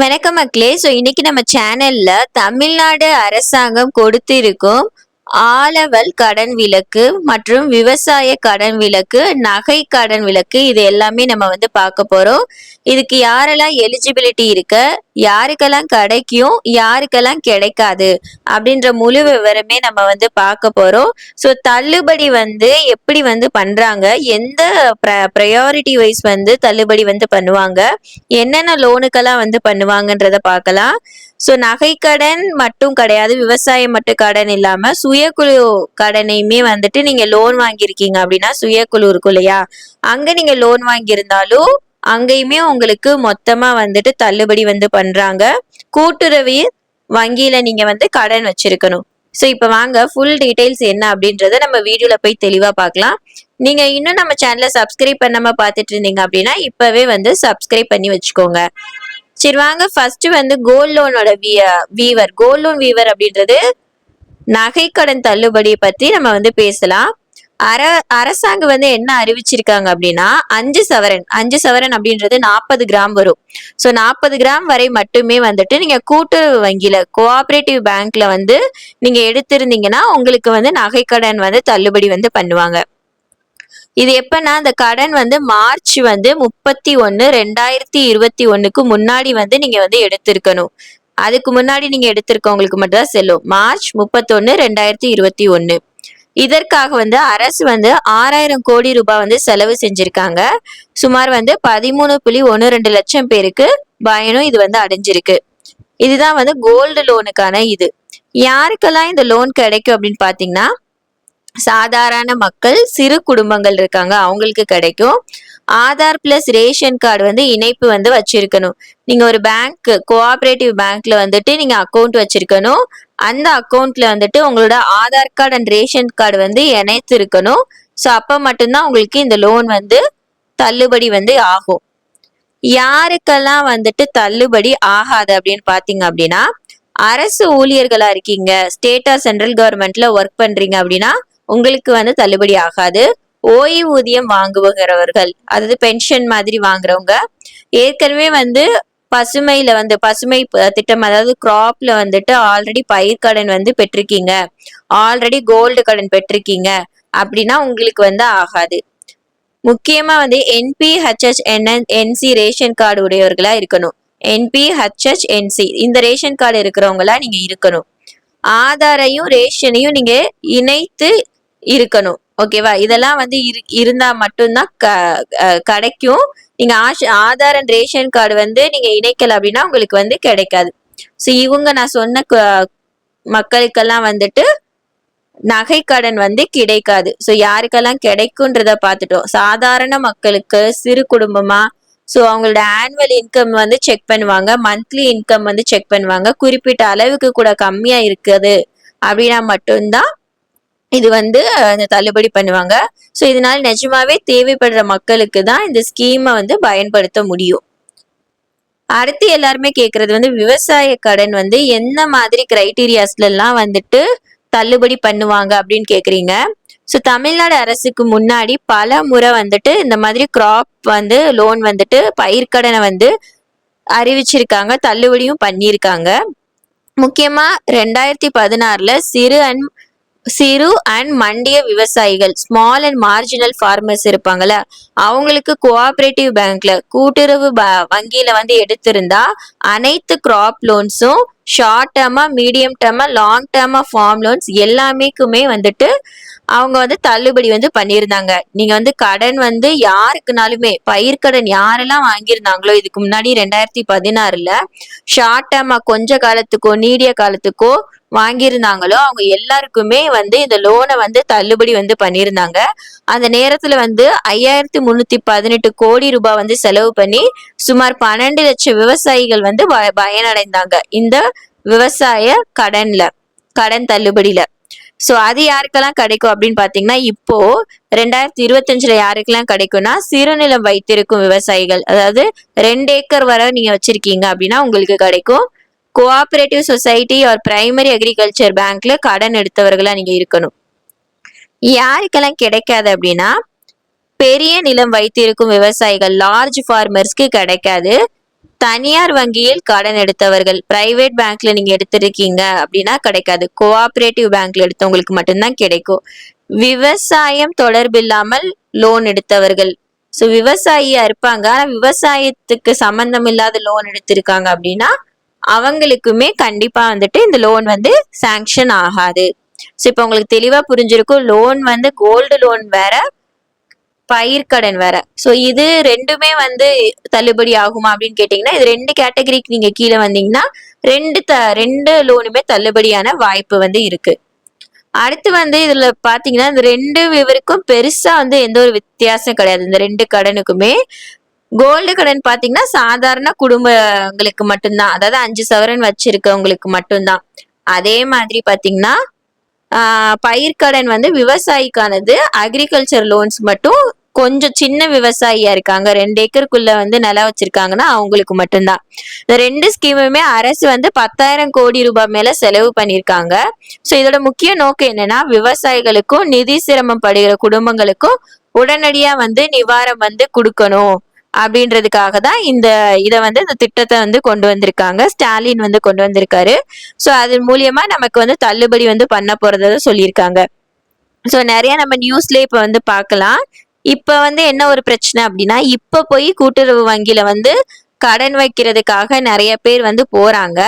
வணக்கம் மக்களே. ஸோ இன்னைக்கு நம்ம சேனல்ல தமிழ்நாடு அரசாங்கம் கொடுத்திருக்கும் ஆலவல் கடன் விலக்கு மற்றும் விவசாய கடன் விலக்கு நகை கடன் விலக்கு இது எல்லாமே நம்ம வந்து பார்க்க போறோம். இதுக்கு யாரெல்லாம் எலிஜிபிலிட்டி இருக்க? யாருக்கெல்லாம் கிடைக்கும் யாருக்கெல்லாம் கிடைக்காது அப்படின்ற முழு விவரமே நம்ம வந்து பார்க்க போறோம். ஸோ தள்ளுபடி வந்து எப்படி வந்து பண்றாங்க? எந்த ப்ரையாரிட்டி வைஸ் வந்து தள்ளுபடி வந்து பண்ணுவாங்க? என்னென்ன லோனுக்கெல்லாம் வந்து பண்ணுவாங்கன்றத பார்க்கலாம். ஸோ நகைக்கடன் மட்டும் கிடையாது விவசாயம் மட்டும் கடன் இல்லாம சுயக்குழு கடனையுமே வந்துட்டு நீங்க லோன் வாங்கியிருக்கீங்க அப்படின்னா சுயக்குழு இருக்கும் இல்லையா? அங்க நீங்க லோன் வாங்கியிருந்தாலும் அங்கேயுமே உங்களுக்கு மொத்தமா வந்துட்டு தள்ளுபடி வந்து பண்றாங்க. கூட்டுறவு வங்கியில நீங்க வந்து கடன் வச்சிருக்கணும். ஸோ இப்போ வாங்க ஃபுல் டீடைல்ஸ் என்ன அப்படின்றத நம்ம வீடியோவில் போய் தெளிவாக பார்க்கலாம். நீங்கள் இன்னும் நம்ம சேனலை சப்ஸ்கிரைப் பண்ணாமல் பார்த்துட்டு இருந்தீங்க அப்படின்னா இப்போவே வந்து சப்ஸ்கிரைப் பண்ணி வச்சுக்கோங்க. சரி வாங்க ஃபர்ஸ்ட் வந்து கோல்ட் லோனோட வீவர் கோல்ட் லோன் வீவர் அப்படின்றது நகைக்கடன் தள்ளுபடியை பற்றி நம்ம வந்து பேசலாம். அர அரசாங்கம் வந்து என்ன அறிவிச்சிருக்காங்க அப்படின்னா அஞ்சு சவரன் அஞ்சு சவரன் அப்படின்றது நாற்பது கிராம் வரும். ஸோ நாற்பது கிராம் வரை மட்டுமே வந்துட்டு நீங்க கூட்டுறவு வங்கியில கோஆபரேட்டிவ் பேங்க்ல வந்து நீங்க எடுத்திருந்தீங்கன்னா உங்களுக்கு வந்து நகைக்கடன் வந்து தள்ளுபடி வந்து பண்ணுவாங்க. இது எப்பன்னா அந்த கடன் வந்து மார்ச் வந்து முப்பத்தி ஒன்னு ரெண்டாயிரத்தி இருபத்தி ஒண்ணுக்கு முன்னாடி வந்து நீங்க வந்து எடுத்திருக்கணும். அதுக்கு முன்னாடி நீங்க எடுத்திருக்கவங்களுக்கு மட்டும் தான் செல்லும். மார்ச் முப்பத்தொன்னு ரெண்டாயிரத்தி இருபத்தி ஒன்னு. இதற்காக வந்து அரசு வந்து ஆறாயிரம் கோடி ரூபாய் வந்து செலவு செஞ்சிருக்காங்க. சுமார் வந்து பதிமூணு புள்ளி ஒன்று ரெண்டு லட்சம் பேருக்கு பயனும் இது வந்து அடைஞ்சிருக்கு. இதுதான் வந்து கோல்டு லோனுக்கான இது. யாருக்கெல்லாம் இந்த லோன் கிடைக்கும் அப்படின்னு பார்த்தீங்கன்னா சாதாரண மக்கள் சிறு குடும்பங்கள் இருக்காங்க அவங்களுக்கு கிடைக்கும். ஆதார் பிளஸ் ரேஷன் கார்டு வந்து இணைப்பு வந்து வச்சிருக்கணும். நீங்க ஒரு பேங்க் கோஆபரேட்டிவ் பேங்க்ல வந்துட்டு நீங்க அக்கௌண்ட் வச்சிருக்கணும். அந்த அக்கௌண்ட்ல வந்துட்டு உங்களோட Aadhaar card and ration card வந்து இணைத்து இருக்கணும் ஸோ அப்போ மட்டும்தான் உங்களுக்கு இந்த லோன் வந்து தள்ளுபடி வந்து ஆகும். யாருக்கெல்லாம் வந்துட்டு தள்ளுபடி ஆகாது அப்படின்னு பார்த்தீங்க அப்படின்னா அரசு ஊழியர்களா இருக்கீங்க ஸ்டேட்டா சென்ட்ரல் கவர்மெண்ட்ல ஒர்க் பண்றீங்க அப்படின்னா உங்களுக்கு வந்து தள்ளுபடி ஆகாது. ஓய்வூதியம் வாங்குகிறவர்கள் அதாவது பென்ஷன் மாதிரி வாங்குறவங்க ஏற்கனவே வந்து பசுமையில வந்து பசுமை திட்டம் அதாவது கிராப்ல வந்துட்டு ஆல்ரெடி பயிர் கடன் வந்து பெற்றிருக்கீங்க. ஆல்ரெடி கோல்டு கடன் பெற்றிருக்கீங்க. அப்படின்னா உங்களுக்கு வந்து ஆகாது. முக்கியமா வந்து NP HH NN NC ration card உடையவர்களா இருக்கணும். என்பி ஹச்ஹெச் என்சி இந்த ரேஷன் கார்டு இருக்கிறவங்களா நீங்க இருக்கணும். ஆதாரையும் ரேஷனையும் நீங்க இணைத்து இருக்கணும். ஓகேவா? இதெல்லாம் வந்து இரு இருந்தா மட்டும்தான் க கிடைக்கும். நீங்க ஆஷ் ஆதார் அண்ட் ரேஷன் கார்டு வந்து நீங்க இணைக்கல அப்படின்னா உங்களுக்கு வந்து கிடைக்காது. ஸோ இவங்க நான் சொன்ன மக்களுக்கெல்லாம் வந்துட்டு நகை கடன் வந்து கிடைக்காது. ஸோ யாருக்கெல்லாம் கிடைக்கும்ன்றத பார்த்துட்டோம். சாதாரண மக்களுக்கு சிறு குடும்பமா ஸோ அவங்களோட ஆனுவல் இன்கம் வந்து செக் பண்ணுவாங்க. மந்த்லி இன்கம் வந்து செக் பண்ணுவாங்க. குறிப்பிட்ட அளவுக்கு கூட கம்மியா இருக்குது அப்படின்னா மட்டும்தான் இது வந்து அந்த தள்ளுபடி பண்ணுவாங்க. ஸோ இதனால நிஜமாவே தேவைப்படுற மக்களுக்கு தான் இந்த ஸ்கீமை வந்து பயன்படுத்த முடியும். அடுத்து எல்லாருமே கேட்கறது வந்து விவசாய கடன் வந்து என்ன மாதிரி கிரைட்டீரியாஸ்லாம் வந்துட்டு தள்ளுபடி பண்ணுவாங்க அப்படின்னு கேட்குறீங்க ஸோ தமிழ்நாடு அரசுக்கு முன்னாடி பல முறை வந்துட்டு இந்த மாதிரி கிராப் வந்து லோன் வந்துட்டு பயிர்க்கடனை வந்து அறிவிச்சிருக்காங்க தள்ளுபடியும் பண்ணியிருக்காங்க முக்கியமா ரெண்டாயிரத்தி பதினாறுல சிறு அண்ட் சிறு அண்ட் மண்டிய விவசாயிகள் ஸ்மால் அண்ட் மார்ஜினல் ஃபார்மர்ஸ் இருப்பாங்கல்ல அவங்களுக்கு கோஆபரேட்டிவ் பேங்க்ல கூட்டுறவு வங்கியில வந்து எடுத்திருந்தா அனைத்து கிராப் லோன்ஸும் ஷார்ட் டேர்மா மீடியம் டேர்மாக லாங் டேர்மா ஃபார்ம் லோன்ஸ் எல்லாமேக்குமே வந்துட்டு அவங்க வந்து தள்ளுபடி வந்து பண்ணியிருந்தாங்க. நீங்கள் வந்து கடன் வந்து யாருக்குனாலுமே பயிர்க்கடன் யாரெல்லாம் வாங்கியிருந்தாங்களோ இதுக்கு முன்னாடி ரெண்டாயிரத்தி பதினாறில் ஷார்ட் டேர்மா கொஞ்ச காலத்துக்கோ நீடிய காலத்துக்கோ வாங்கியிருந்தாங்களோ அவங்க எல்லாருக்குமே வந்து இந்த லோனை வந்து தள்ளுபடி வந்து பண்ணியிருந்தாங்க. அந்த நேரத்தில் வந்து ஐயாயிரத்தி முந்நூற்றி பதினெட்டு கோடி ரூபாய் வந்து செலவு பண்ணி சுமார் பன்னெண்டு லட்சம் விவசாயிகள் வந்து பயனடைந்தாங்க. இந்த விவசாய கடன்ல கடன் தள்ளுபடியில. ஸோ அது யாருக்கெல்லாம் கிடைக்கும் அப்படின்னு பார்த்தீங்கன்னா இப்போ ரெண்டாயிரத்தி இருபத்தஞ்சுல யாருக்கெல்லாம் கிடைக்கும்னா சிறுநிலம் வைத்திருக்கும் விவசாயிகள். அதாவது ரெண்டு ஏக்கர் வரை நீங்க வச்சிருக்கீங்க அப்படின்னா உங்களுக்கு கிடைக்கும். Cooperative society or primary agriculture பேங்க்ல கடன் எடுத்தவர்களா நீங்க இருக்கணும். யாருக்கெல்லாம் கிடைக்காது அப்படின்னா பெரிய நிலம் வைத்திருக்கும் விவசாயிகள் லார்ஜ் ஃபார்மர்ஸ்க்கு கிடைக்காது. தனியார் வங்கியில் கடன் எடுத்தவர்கள் பிரைவேட் பேங்க்ல நீங்க எடுத்திருக்கீங்க அப்படின்னா கிடைக்காது. கோஆபரேட்டிவ் பேங்க்ல எடுத்தவங்களுக்கு மட்டும்தான் கிடைக்கும். விவசாயம் தொடர்பில்லாமல் லோன் எடுத்தவர்கள். ஸோ விவசாயியா இருப்பாங்க. ஆனா விவசாயத்துக்கு சம்பந்தம் இல்லாத லோன் எடுத்திருக்காங்க அப்படின்னா அவங்களுக்குமே கண்டிப்பா வந்துட்டு இந்த லோன் வந்து சாங்ஷன் ஆகாது. ஸோ இப்போ உங்களுக்கு தெளிவா புரிஞ்சிருக்கும் லோன் வந்து கோல்டு லோன் வேற பயிர்க்கடன் வேற. ஸோ இது ரெண்டுமே வந்து தள்ளுபடி ஆகுமா அப்படின்னு கேட்டீங்கன்னா இது ரெண்டு கேட்டகரிக்கு நீங்க கீழே வந்தீங்கன்னா ரெண்டு த ரெண்டு லோனுமே தள்ளுபடியான வாய்ப்பு வந்து இருக்கு. அடுத்து வந்து இதுல பாத்தீங்கன்னா இந்த ரெண்டு விவருக்கும் பெருசா வந்து எந்த ஒரு வித்தியாசம் கிடையாது. இந்த ரெண்டு கடனுக்குமே கோல்டு கடன் பாத்தீங்கன்னா சாதாரண குடும்பங்களுக்கு மட்டும்தான். அதாவது அஞ்சு சவரன் வச்சிருக்கவங்களுக்கு மட்டும்தான். அதே மாதிரி பாத்தீங்கன்னா பயிர்க்கடன் வந்து விவசாயிக்கானது. அக்ரிகல்ச்சர் லோன்ஸ் மட்டும் கொஞ்சம் சின்ன விவசாயியா இருக்காங்க. ரெண்டு ஏக்கருக்குள்ள வந்து நிலம் வச்சிருக்காங்கன்னா அவங்களுக்கு மட்டும்தான். இந்த ரெண்டு ஸ்கீமுமே அரசு வந்து பத்தாயிரம் கோடி ரூபாய் மேல செலவு பண்ணியிருக்காங்க. ஸோ இதோட முக்கிய நோக்கம் என்னன்னா விவசாயிகளுக்கும் நிதி சிரமம் படுகிற குடும்பங்களுக்கும் உடனடியா வந்து நிவாரம் வந்து கொடுக்கணும். அப்படின்றதுக்காக தான் இந்த இதை வந்து இந்த திட்டத்தை வந்து கொண்டு வந்திருக்காங்க. ஸ்டாலின் வந்து கொண்டு வந்திருக்காரு. ஸோ அது மூலியமா நமக்கு வந்து தள்ளுபடி வந்து பண்ண போறதை சொல்லியிருக்காங்க. ஸோ நிறைய நம்ம நியூஸ்ல இப்போ வந்து பார்க்கலாம். இப்போ வந்து என்ன ஒரு பிரச்சனை அப்படின்னா இப்போ போய் கூட்டுறவு வங்கியில வந்து கடன் வைக்கிறதுக்காக நிறைய பேர் வந்து போறாங்க.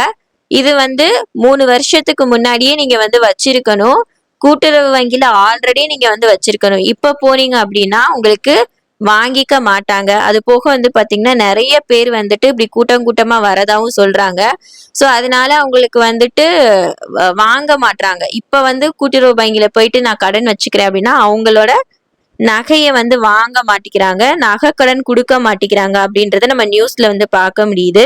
இது வந்து மூணு வருஷத்துக்கு முன்னாடியே நீங்க வந்து வச்சிருக்கணும். கூட்டுறவு வங்கியில ஆல்ரெடி நீங்க வந்து வச்சிருக்கணும். இப்போ போனீங்க அப்படின்னா உங்களுக்கு வாங்கிக்க மாட்டாங்க. அது போக வந்து பாத்தீங்கன்னா நிறைய பேர் வந்துட்டு இப்படி கூட்டம் கூட்டமா வரதாவும் சொல்றாங்க. சோ அதனால அவங்களுக்கு வந்துட்டு வாங்க மாட்டாங்க இப்ப வந்து கூட்டுறவு வங்கியில போயிட்டு நான் கடன் வச்சுக்கிறேன் அப்படின்னா அவங்களோட நகையை வந்து வாங்க மாட்டேங்கிறாங்க நகை கடன் கொடுக்க மாட்டேங்கிறாங்க அப்படின்றத நம்ம நியூஸ்ல வந்து பார்க்க முடியுது.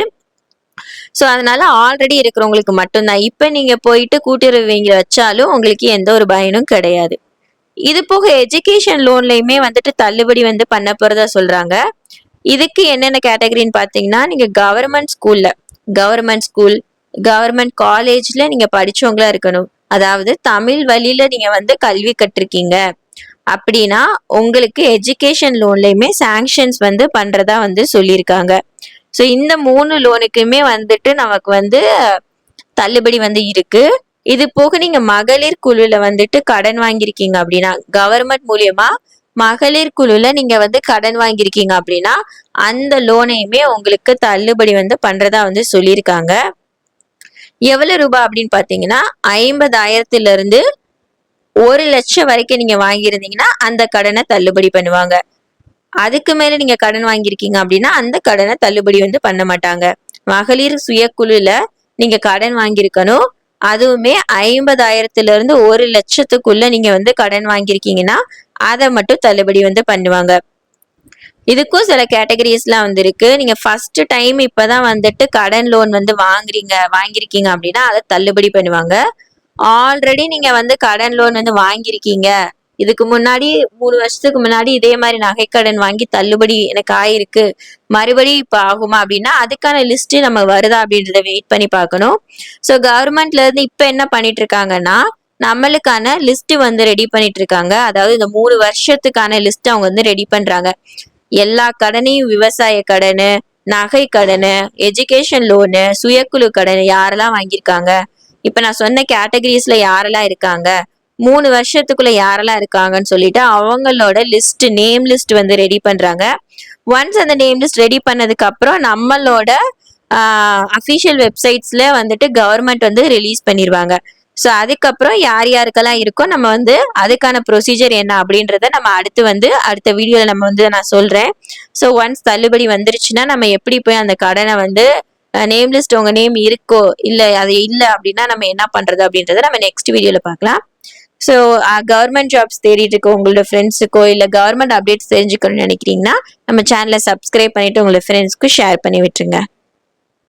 ஸோ அதனால ஆல்ரெடி இருக்கிறவங்களுக்கு மட்டும்தான். இப்போ நீங்க போயிட்டு கூட்டுறவு வங்கியில வச்சாலும் உங்களுக்கு எந்த ஒரு பயனும் கிடையாது. இது போக எஜுகேஷன் லோன்லையுமே வந்துட்டு தள்ளுபடி வந்து பண்ண போறதா சொல்றாங்க. இதுக்கு என்னென்ன கேட்டகரின்னு பார்த்தீங்கன்னா நீங்க கவர்மெண்ட் ஸ்கூல்ல கவர்மெண்ட் ஸ்கூல் கவர்மெண்ட் காலேஜ்ல நீங்க படிச்சவங்களா இருக்கணும். அதாவது தமிழ் வழியில நீங்க வந்து கல்வி கற்றுருக்கீங்க அப்படின்னா உங்களுக்கு எஜுகேஷன் லோன்லையுமே சாங்ஷன்ஸ் வந்து பண்றதா வந்து சொல்லியிருக்காங்க. ஸோ இந்த மூணு லோனுக்குமே வந்துட்டு நமக்கு வந்து தள்ளுபடி வந்து இருக்குது இது போக நீங்க மகளிர் குழுல வந்துட்டு கடன் வாங்கியிருக்கீங்க அப்படின்னா கவர்மெண்ட் மூலியமா மகளிர் குழுல நீங்க வந்து கடன் வாங்கியிருக்கீங்க அப்படின்னா அந்த லோனையுமே உங்களுக்கு தள்ளுபடி வந்து பண்றதா வந்து சொல்லியிருக்காங்க. எவ்வளவு ரூபாய் அப்படின்னு பாத்தீங்கன்னா ஐம்பதாயிரத்துல இருந்து ஒரு லட்சம் வரைக்கும் நீங்க வாங்கியிருந்தீங்கன்னா அந்த கடனை தள்ளுபடி பண்ணுவாங்க. அதுக்கு மேல நீங்க கடன் வாங்கியிருக்கீங்க அப்படின்னா அந்த கடனை தள்ளுபடி வந்து பண்ண மாட்டாங்க. மகளிர் சுயக்குழுல நீங்க கடன் வாங்கியிருக்கணும். அதுவுமே ஐம்பதாயிரத்துல இருந்து ஒரு லட்சத்துக்குள்ள நீங்க வந்து கடன் வாங்கியிருக்கீங்கன்னா அதை மட்டும் தள்ளுபடி வந்து பண்ணுவாங்க. இதுக்கும் சில கேட்டகரிஸ்லாம் வந்து இருக்கு நீங்க ஃபர்ஸ்ட் டைம் இப்பதான் வந்துட்டு கடன் லோன் வந்து வாங்குறீங்க வாங்கியிருக்கீங்க அப்படின்னா அதை தள்ளுபடி பண்ணுவாங்க. ஆல்ரெடி நீங்க வந்து கடன் லோன் வந்து வாங்கியிருக்கீங்க. இதுக்கு முன்னாடி மூணு வருஷத்துக்கு முன்னாடி இதே மாதிரி நகைக்கடன் வாங்கி தள்ளுபடி எனக்கு ஆயிருக்கு. மறுபடியும் இப்ப ஆகுமா அப்படின்னா அதுக்கான லிஸ்ட் நம்ம வருதா அப்படின்றத வெயிட் பண்ணி பார்க்கணும். ஸோ கவர்மெண்ட்ல இருந்து இப்ப என்ன பண்ணிட்டு இருக்காங்கன்னா நம்மளுக்கான லிஸ்ட் வந்து ரெடி பண்ணிட்டு இருக்காங்க அதாவது இந்த மூணு வருஷத்துக்கான லிஸ்ட் அவங்க வந்து ரெடி பண்றாங்க. எல்லா கடனையும் விவசாய கடன் நகை கடன் எஜுகேஷன் லோனு சுயக்குழு கடன் யாரெல்லாம் வாங்கியிருக்காங்க? இப்ப நான் சொன்ன கேட்டகரிஸ்ல யாரெல்லாம் இருக்காங்க? மூணு வருஷத்துக்குள்ள யாரெல்லாம் இருக்காங்கன்னு சொல்லிட்டு அவங்களோட லிஸ்ட் நேம் லிஸ்ட் வந்து ரெடி பண்றாங்க. ஒன்ஸ் அந்த நேம் லிஸ்ட் ரெடி பண்ணதுக்கு அப்புறம் நம்மளோட அஃபிஷியல் வெப்சைட்ஸ்ல வந்துட்டு கவர்மெண்ட் வந்து ரிலீஸ் பண்ணிடுவாங்க ஸோ அதுக்கப்புறம் யார் யாருக்கெல்லாம் இருக்கோ நம்ம வந்து அதுக்கான ப்ரொசீஜர் என்ன அப்படின்றத நம்ம அடுத்து வந்து அடுத்த வீடியோவில் நம்ம வந்து நான் சொல்கிறேன் ஸோ ஒன்ஸ் தள்ளுபடி வந்துருச்சுன்னா நம்ம எப்படி போய் அந்த கடனை வந்து நேம் லிஸ்ட் உங்கள் நேம் இருக்கோ இல்லை அது இல்லை அப்படின்னா நம்ம என்ன பண்ணுறது அப்படின்றத நம்ம நெக்ஸ்ட் வீடியோவில் பார்க்கலாம். ஸோ கவர்மெண்ட் ஜாப்ஸ் தேடிட்டு இருக்க உங்களோட ஃப்ரெண்ட்ஸுக்கோ இல்லை கவர்மெண்ட் அப்டேட்ஸ் தெரிஞ்சுக்கணும்னு நினைக்கிறீங்கன்னா நம்ம சேனலை சப்ஸ்கிரைப் பண்ணிட்டு உங்களோட ஃப்ரெண்ட்ஸ்க்கு ஷேர் பண்ணி விட்டுருங்க.